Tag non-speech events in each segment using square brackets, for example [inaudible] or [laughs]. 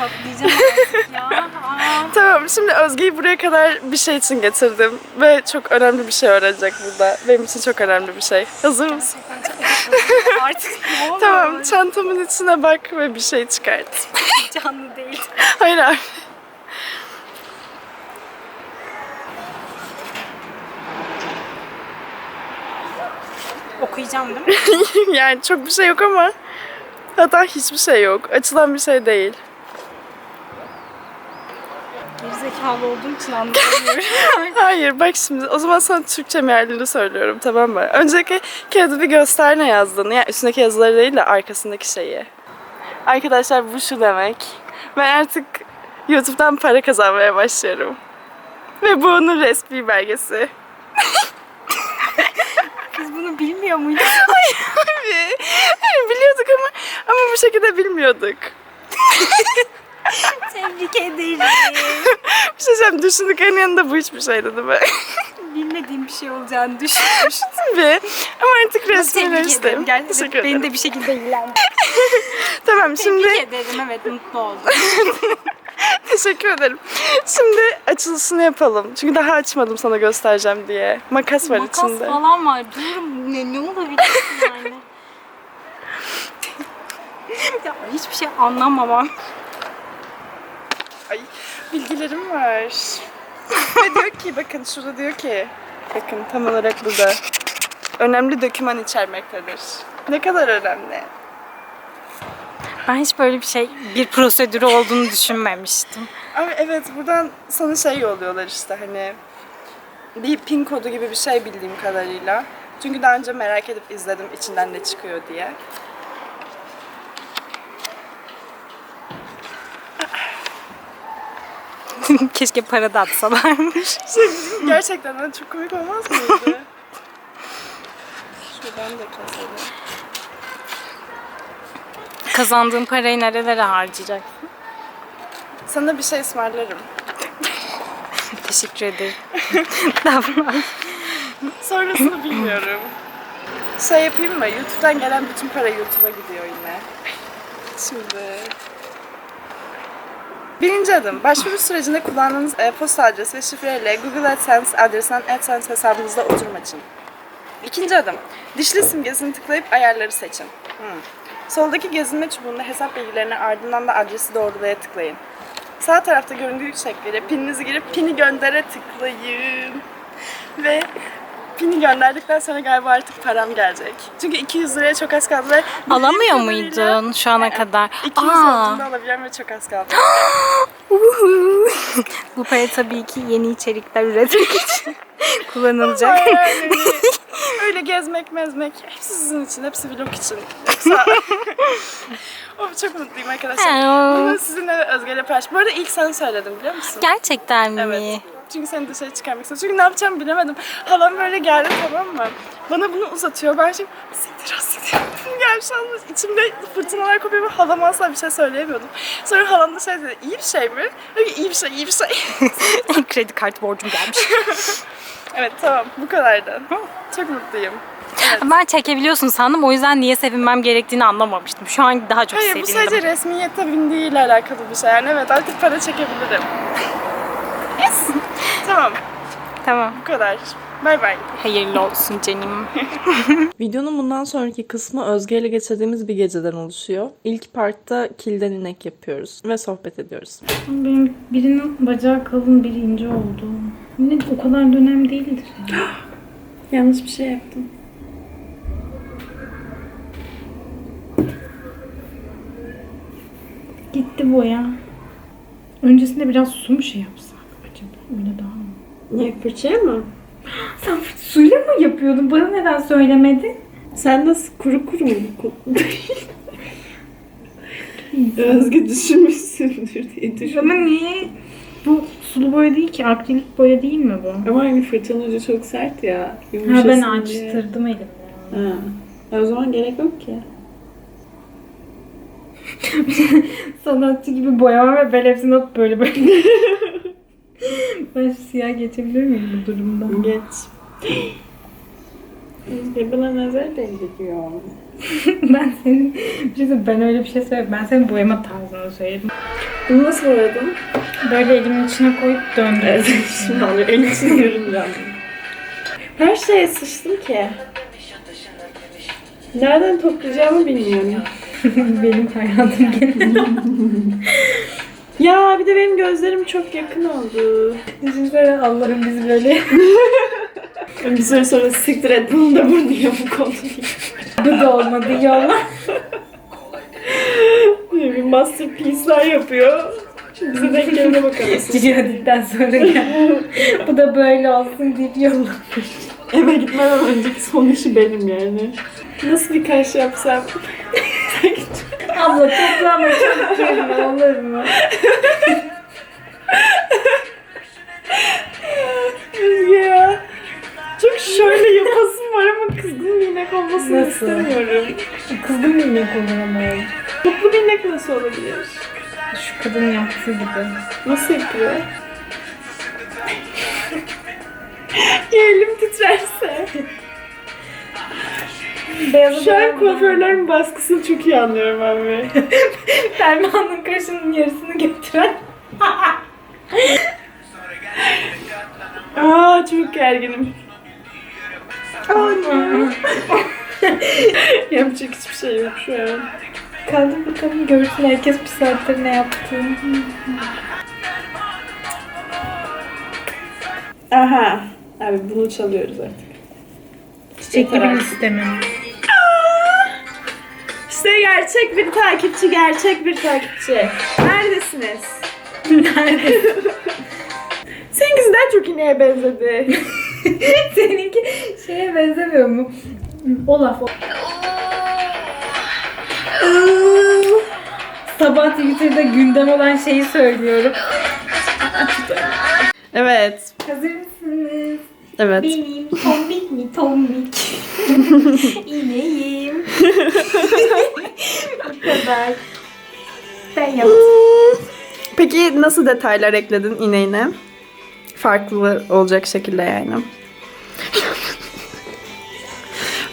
Patlayacağım artık ya. [laughs] Tamam şimdi Özge'yi buraya kadar bir şey için getirdim. Ve çok önemli bir şey öğrenecek burada. Benim için çok önemli bir şey. Hazır mısın? Artık ne olur. Tamam çantamın içine bak ve bir şey çıkart. [laughs] Canlı değil. Hayır abi. Okuyacağım değil mi? [laughs] yani çok bir şey yok ama hatta hiçbir şey yok. Açılan bir şey değil. Gerizekalı olduğum için anlayamıyorum. [laughs] Hayır bak şimdi o zaman sana Türkçe mealini söylüyorum tamam mı? Önceki kağıdı bir göster ne yazdığını. Yani üstündeki yazıları değil de arkasındaki şeyi. Arkadaşlar bu şu demek. Ben artık YouTube'dan para kazanmaya başlıyorum. Ve bu onun resmi belgesi. [laughs] Biz bunu bilmiyor muyduk? [laughs] Hayır, hayır biliyorduk ama ama bu şekilde bilmiyorduk. [laughs] Tebrik ederim. [laughs] Bir şey söyleyeyim düşündüklerinin yanında bu hiçbir şeydi değil mi? [laughs] Bilmediğim bir şey olacağını düşünmüştüm. Ve ama artık Tebrik resmileştim. ederim. Gerçekten Teşekkür beni ederim. de bir şekilde ilgilendirdi. Tamam şimdi Tebrik ederim evet mutlu oldum. Teşekkür ederim. Şimdi açılışını yapalım. Çünkü daha açmadım sana göstereceğim diye. Makas var Makas içinde. falan var. Diyorum ne, ne olabilir ki yani? ya hiçbir şey anlamamam. Bilgilerim var. [laughs] Ve diyor ki bakın şurada diyor ki bakın tam olarak burada. Önemli doküman içermektedir. Ne kadar önemli. Ben hiç böyle bir şey, bir prosedürü olduğunu düşünmemiştim. Ama evet buradan sana şey yolluyorlar işte hani bir pin kodu gibi bir şey bildiğim kadarıyla. Çünkü daha önce merak edip izledim içinden ne çıkıyor diye. [laughs] Keşke para da atsalarmış. Gerçekten de çok komik olmaz mıydı? Şuradan da keselim. Kazandığın parayı nerelere harcayacaksın? Sana bir şey ısmarlarım. Teşekkür ederim. [laughs] Tamam. Sonrasını bilmiyorum. Şey yapayım mı? YouTube'dan gelen bütün para YouTube'a gidiyor yine. Şimdi... Birinci adım. Başvuru sürecinde kullandığınız e-posta adresi ve şifreyle Google AdSense adresinden AdSense hesabınızda oturum açın. İkinci adım. Dişli simgesini tıklayıp ayarları seçin. Hmm. Soldaki gezinme çubuğunda hesap bilgilerini ardından da adresi doğrulaya tıklayın. Sağ tarafta göründüğü şekliyle pininizi girip pini göndere tıklayın. Ve pini gönderdikten sonra galiba artık param gelecek. Çünkü 200 liraya çok az kaldı ve Alamıyor muydun şu ana kadar? 200 Aa, olduğunda alabiliyorum ve çok az kaldı. [gasps] bu para tabii ki yeni içerikler üretmek için [laughs] kullanılacak. Yani [laughs] öyle gezmek mezmek hepsi sizin için, hepsi vlog için. Yoksa... [laughs] of çok mutluyum arkadaşlar. Bunu sizinle Özge'yle paylaş. Bu arada ilk sen söyledin biliyor musun? Gerçekten mi? Evet. Çünkü seni dışarı çıkarmak istedim. Çünkü ne yapacağımı bilemedim. Halam böyle geldi tamam mı? Bana bunu uzatıyor. Ben şimdi siktir o siktir. [laughs] Gelmiş almış. İçimde fırtınalar kopuyor ve halama asla bir şey söyleyemiyordum. Sonra halam da şey dedi. iyi bir şey mi? Dedi iyi bir şey, iyi bir şey. [laughs] Kredi kartı borcum gelmiş. [laughs] evet tamam bu kadardı. Çok mutluyum. Ben çekebiliyorsun sandım. O yüzden niye sevinmem gerektiğini anlamamıştım. Şu an daha çok Hayır bu sevindim. sadece resmiyete bindiğiyle alakalı bir şey. Yani evet artık para çekebilirim. Tamam Tamam. bu kadar. Bay bay. Hayırlı olsun canım. [laughs] Videonun bundan sonraki kısmı Özge ile geçirdiğimiz bir geceden oluşuyor. İlk partta kilden inek yapıyoruz ve sohbet ediyoruz. Benim birinin bacağı kalın, biri ince oldu. Ne o kadar dönem değildir. ya. [gasps] Yanlış bir şey yaptım. Gitti boya. Öncesinde biraz su mu şey yapsak acaba? Öyle daha? Niye fırçaya mı? Sen suyla mı yapıyordun? Bana neden söylemedin? Sen nasıl kuru kuru mu? Özge düşünmüşsündür diye düşün. Ama niye? Bu sulu boya değil ki. Akrilik boya değil mi bu? Ama aynı fırçanın ucu çok sert ya. Ha ben yumuşasın diye. açtırdım elimle. Ha. O zaman gerek yok ki. [laughs] Sanatçı gibi boyama ve ben hepsini böyle böyle. [laughs] [laughs] ben siyah geçebilir miyim bu durumda? Geç. Bana nazar değdiriyor. [laughs] ben senin bir şey söyleyeyim, ben öyle bir şey söyledim. Ben senin boyama tarzını söyledim. Bunu nasıl boyadın? Böyle elimin içine koyup döndüm. Evet, şimdi anlıyor. Elin için görünmüyor. Her şeye sıçtım ki. Nereden toplayacağımı bilmiyorum. [laughs] Benim hayatım genel. Ya bir de benim gözlerim çok yakın oldu. Düşünsene Allah'ım bizi böyle [laughs] Bir süre sonra siktir et bunu da burnuya bu konu bu da olmadı diye. bir masterpiece'ler yapıyor. Bize denk gelene bakarız. Cici [laughs] Hadid'den sonra gel. bu da böyle olsun deyip yolla. Eve gitmeden önceki son işi benim yani. Nasıl bir kaş yapsam? Abla toplama çok girme olur mu? Özge ya. Çok şöyle yapasım var ama kızgın bir inek olmasını Nasıl? istemiyorum. Kızdım mı inek olur ama. Mutlu bir inek nasıl olabilir? Şu kadın yaptığı gibi. Nasıl yapıyor? [laughs] ya elim titrerse. Beyazı Şu an kuaförlerin baskısını çok iyi anlıyorum abi. [laughs] Ferman'ın kaşının yarısını götüren. [laughs] Aa çok gerginim. [laughs] Yapacak hiçbir şey yok şu an. Kaldır bakalım görsün herkes bir saattir ne yaptığını. Aha. Abi bunu çalıyoruz artık. Çiçek gibi istemem. İşte gerçek bir takipçi, gerçek bir takipçi. Neredesiniz? Neredesin? [laughs] Seninkisi daha çok ineğe benzedi. [laughs] Seninki şeye benzemiyor mu? Olaf. Sabah Twitter'da gündem olan şeyi söylüyorum. evet. Hazır mısınız? Evet. Benim tombik mi tombik? [laughs] İneğim. Bu kadar. Ben yaptım. Peki nasıl detaylar ekledin ineğine? Farklı olacak şekilde yani. [laughs]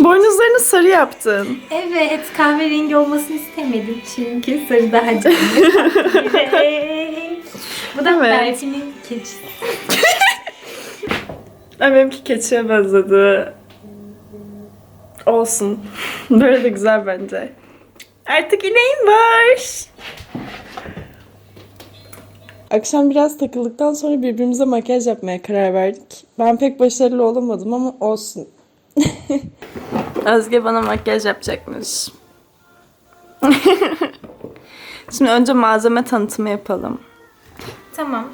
Boynuzlarını sarı yaptın. Evet, kahverengi olmasını istemedim çünkü sarı daha [laughs] canlı. Bu da Evet. Berfin'in keçisi. [laughs] Ay benimki keçiye benzedi. Olsun. [laughs] Böyle de güzel bence. Artık ineğim var. Akşam biraz takıldıktan sonra birbirimize makyaj yapmaya karar verdik. Ben pek başarılı olamadım ama olsun. [laughs] Özge bana makyaj yapacakmış. [laughs] Şimdi önce malzeme tanıtımı yapalım. Tamam.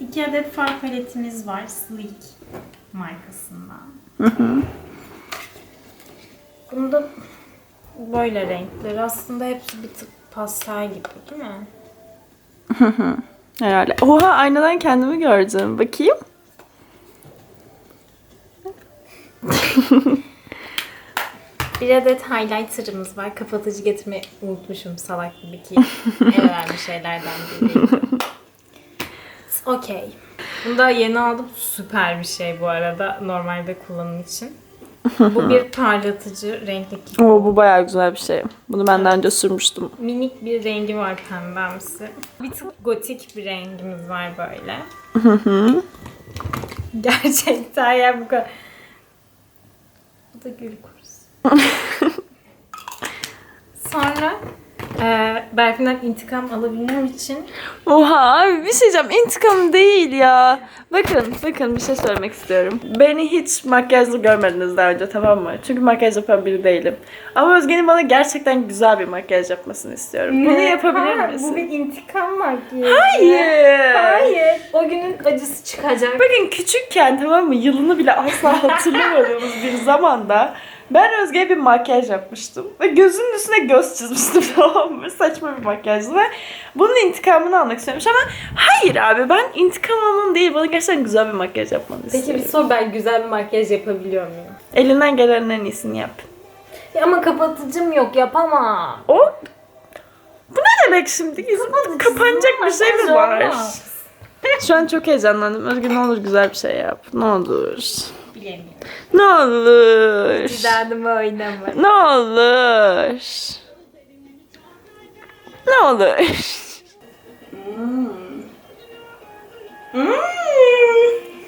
İki adet far paletimiz var. Sleek markasından. Bunda böyle renkler. Aslında hepsi bir tık pastel gibi değil mi? [laughs] Herhalde. Oha aynadan kendimi gördüm. Bakayım. [laughs] Bir adet highlighter'ımız var. Kapatıcı getirmeyi unutmuşum salak gibi ki. en [laughs] önemli şeylerden biriydi. Okey. Bunu da yeni aldım. Süper bir şey bu arada. Normalde kullanım için. Bu bir parlatıcı renkli kit. Oo bu bayağı güzel bir şey. Bunu ben daha önce sürmüştüm. Minik bir rengi var pembemsi. Bir tık gotik bir rengimiz var böyle. Gerçekten ya bu kadar. Bu da gül kurusu. [laughs] Sonra e, Berfin'den intikam alabilmem için Oha abi bir şey diyeceğim. İntikam değil ya. Bakın bakın bir şey söylemek istiyorum. Beni hiç makyajlı görmediniz daha önce tamam mı? Çünkü makyaj yapan biri değilim. Ama Özge'nin bana gerçekten güzel bir makyaj yapmasını istiyorum. Bunu yapabilir Ha, misin? Bu bir intikam makyajı. Hayır. Hayır. O günün acısı çıkacak. Bakın küçükken tamam mı yılını bile asla hatırlamadığımız bir zamanda ben Özge'ye bir makyaj yapmıştım. Ve gözünün üstüne göz çizmiştim [laughs] tamam mı? Saçma bir makyajdı ve bunun intikamını almak istiyormuş ama hayır abi ben intikam almanın değil bana gerçekten güzel bir makyaj yapmanı Peki istiyorum. bir sor ben güzel bir makyaj yapabiliyor muyum? Elinden gelenin en iyisini yap. Ya ama kapatıcım yok yapamam. O bu ne demek şimdi? Yüzümde kapanacak bir şey mi var? Olmaz. Şu an çok heyecanlandım. Özgür ne olur güzel bir şey yap. Ne olur. Bilemiyorum. Ne olur. Güzeldim oynama. Ne olur. Ne olur.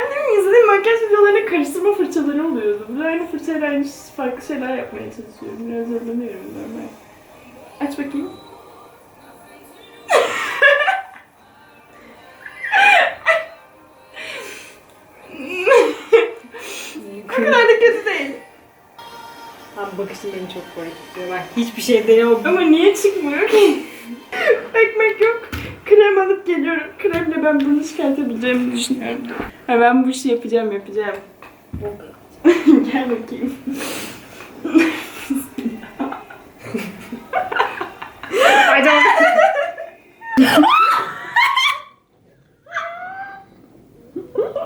Annemin izlediğim makyaj videolarına karıştırma fırçaları oluyordu. Böyle aynı fırçayla aynı farklı şeyler yapmaya çalışıyorum. Biraz zorlanıyorum normal. Aç bakayım. Abi bakışım beni çok korkutuyor. Ben hiçbir şey denemedim. Ama niye çıkmıyor ki? [laughs] Ekmek yok. Krem alıp geliyorum. Kremle ben bunu çıkartabileceğimi düşünüyorum. Ha, ben bu işi yapacağım, yapacağım. [laughs] Gel bakayım.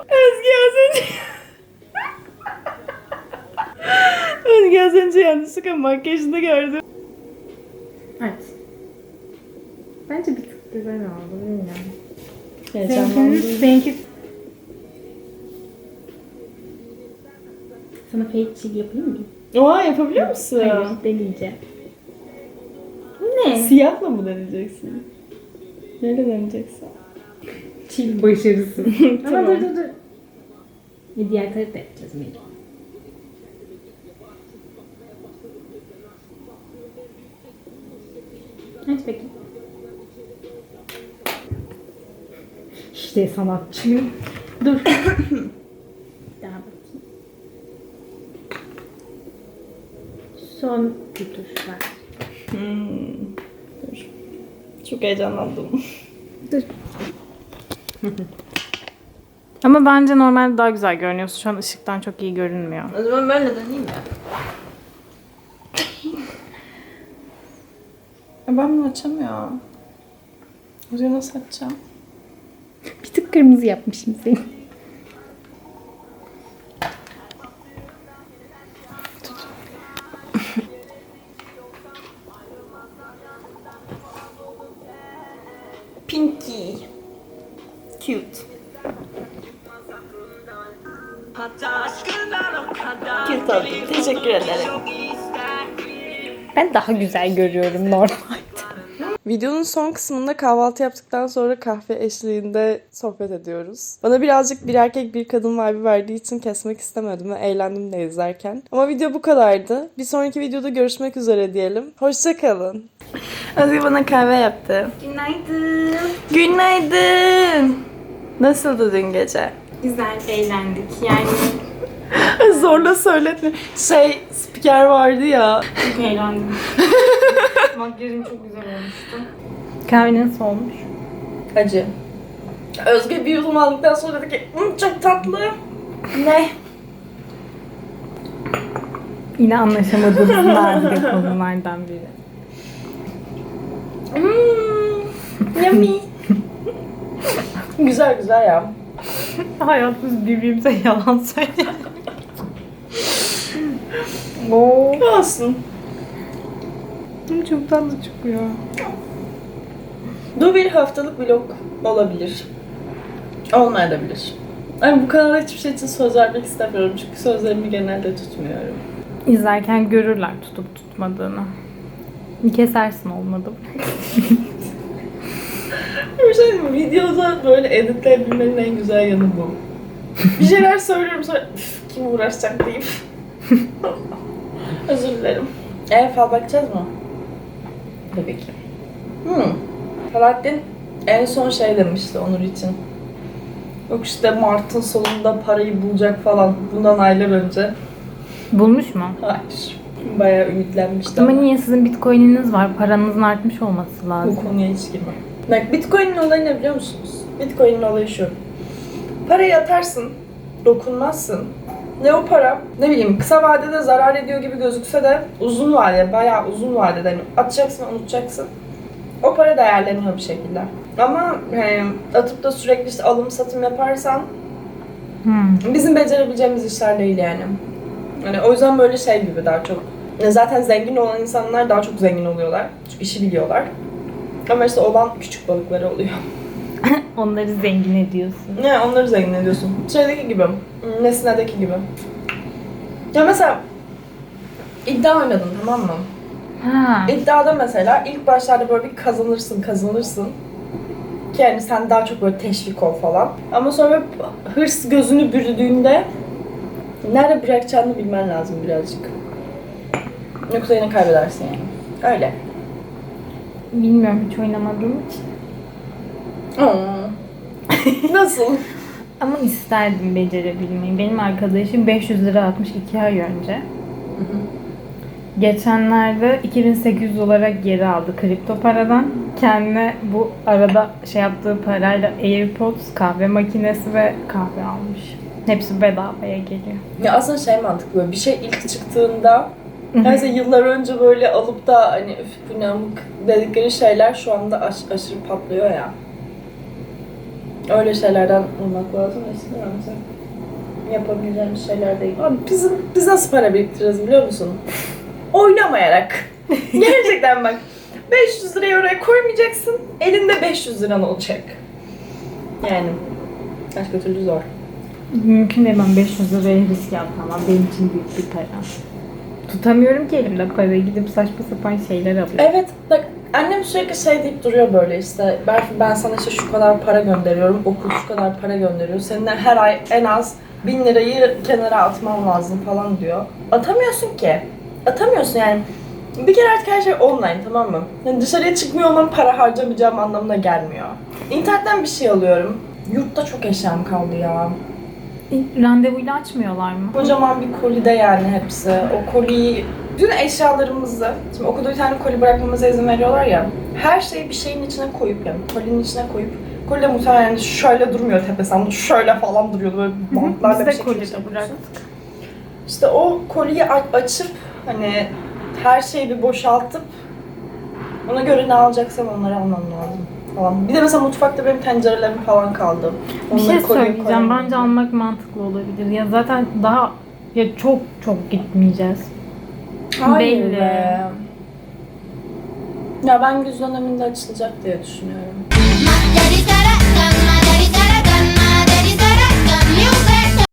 Özge [laughs] az önce... Özge az önce yanlışlıkla makyajını gördüm. Evet. Bence bir tık güzel oldu. Bilmiyorum. Heyecanlandım. Seninki. Sana fake chill yapayım mı? Oha yapabiliyor musun? Hayır, deneyeceğim. Ne? Siyahla mı deneyeceksin? Neyle deneyeceksin? Chill başarısı. Ama [laughs] dur dur dur. Bir diğer tarafı da yapacağız. Aç bakayım. İşte sanatçıyım. Dur. [coughs] Daha bakayım. Son bir tuş var. Hmm. Dur. Çok heyecanlandım. Dur. [laughs] Ama bence normalde daha güzel görünüyorsun. Şu an ışıktan çok iyi görünmüyor. O zaman böyle deneyeyim mi? Ya ben bunu açamıyorum. Buraya nasıl açacağım? Bir tık kırmızı yapmışım seni. Pinky. Cute. Cute oldun. Teşekkür ederim. Ben daha güzel görüyorum normalde. Videonun son kısmında kahvaltı yaptıktan sonra kahve eşliğinde sohbet ediyoruz. Bana birazcık bir erkek bir kadın vibe verdiği için kesmek istemedim ve eğlendim de izlerken. Ama video bu kadardı. Bir sonraki videoda görüşmek üzere diyelim. Hoşçakalın. Özge bana kahve yaptı. Günaydın. Günaydın. Nasıldı dün gece? Güzel eğlendik. Yani [laughs] Zorla söyletme. Şey spiker vardı ya. çok eğlendim. [laughs] Makyajım çok güzel olmuştu. Kahvenin soğumuş. Acı. Özge bir yudum aldıktan sonra dedi ki "Hmm, çok tatlı. Ne? Yine anlaşamadığımız [laughs] nadide konulardan biri. Hmm, yummy. [laughs] güzel güzel ya. Hayatımız birbirimize yalan söylüyor. Oo. Olsun. Çok tatlı çıkıyor. Bu bir haftalık vlog olabilir. Olmayabilir. Yani bu kanalda hiçbir şey için söz vermek istemiyorum çünkü sözlerimi genelde tutmuyorum. İzlerken görürler tutup tutmadığını. Kesersin olmadı. [laughs] Bir şey mi? Videoda böyle editleyebilmenin en güzel yanı bu. Bir şeyler söylüyorum sonra "Üf, kim uğraşacak deyip. [laughs] Özür dilerim. E fal bakacağız mı? Tabii ki. Hmm. Falahattin en son şey demişti Onur için. Yok işte Mart'ın sonunda parayı bulacak falan bundan aylar önce. Bulmuş mu? Hayır. Bayağı ümitlenmişti Ama ama niye sizin bitcoin'iniz var? Paranızın artmış olması bu lazım. konuya hiç girmem. Bak Bitcoin'in olayı ne biliyor musunuz? Bitcoin'in olayı şu. Parayı atarsın, dokunmazsın. Ne o para, ne bileyim kısa vadede zarar ediyor gibi gözükse de uzun vadede, bayağı uzun vadede hani atacaksın, unutacaksın. O para değerleniyor bir şekilde. Ama hani atıp da sürekli işte alım satım yaparsan Hmm. bizim becerebileceğimiz işler değil yani. Yani o yüzden böyle şey gibi daha çok. E, Zaten zengin olan insanlar daha çok zengin oluyorlar. Çünkü işi biliyorlar. Ama işte olan küçük balıkları oluyor. [laughs] Onları zengin ediyorsun. Ne onları zengin ediyorsun. Şeydeki gibi, Nesne'deki gibi. Ya mesela iddia oynadın tamam mı? Ha. İddiada mesela ilk başlarda böyle bir kazanırsın kazanırsın. Ki yani sen daha çok böyle teşvik ol falan. Ama sonra hırs gözünü bürüdüğünde nerede bırakacağını bilmen lazım birazcık. Yoksa yine kaybedersin yani. Öyle. Bilmiyorum hiç oynamadığım için. Nasıl? Ama isterdim becerebilmeyi. Benim arkadaşım 500 lira atmış 2 ay önce. Geçenlerde 2800 olarak geri aldı kripto paradan. Kendine bu arada şey yaptığı parayla AirPods, kahve makinesi ve kahve almış. Hepsi bedavaya geliyor. Ya aslında şey mantıklı böyle bir şey ilk çıktığında Neyse yıllar önce böyle alıp da hani üf bu ne amık dedikleri şeyler şu anda aş- aşırı patlıyor ya. Öyle şeylerden olmak lazım aslında mesela. Yapabileceğimiz şeyler değil. Abi bizim, biz nasıl para biriktiririz biliyor musun? Oynamayarak. [laughs] Gerçekten bak. 500 lirayı oraya koymayacaksın. Elinde 500 liran olacak. Yani başka türlü zor. Mümkün değil ben 500 liraya risk yapamam. Benim için büyük bir para. Tutamıyorum ki elimde parayı gidip saçma sapan şeyler alıyorum. Evet bak annem sürekli şey deyip duruyor böyle işte Berfi ben sana işte şu kadar para gönderiyorum, okul şu kadar para gönderiyor. Senin her ay en az bin lirayı kenara atman lazım falan diyor. Atamıyorsun ki. Atamıyorsun yani. Bir kere artık her şey online tamam mı? Yani dışarıya çıkmıyor olmam para harcamayacağım anlamına gelmiyor. İnternetten bir şey alıyorum. Yurtta çok eşyam kaldı ya. Randevuyla açmıyorlar mı? Kocaman bir kolide yani hepsi. O koliyi, bütün eşyalarımızı, şimdi okulda bir tane koli bırakmamıza izin veriyorlar ya. Her şeyi bir şeyin içine koyup yani kolinin içine koyup Kolide muhtemelen yani şöyle durmuyor tepesi ama şöyle falan duruyordu böyle bantlarla Biz bir de şekilde kolide bıraktık. İşte o koliyi a- açıp hani her şeyi bir boşaltıp ona göre ne alacaksam onları almam lazım falan. Bir de mesela mutfakta benim tencerelerim falan kaldı. Bir şey Onları söyleyeceğim. koyamam. Bence almak mantıklı olabilir. Ya zaten daha ya çok çok gitmeyeceğiz. Hayır Belli. be. Ya ben güz döneminde açılacak diye düşünüyorum.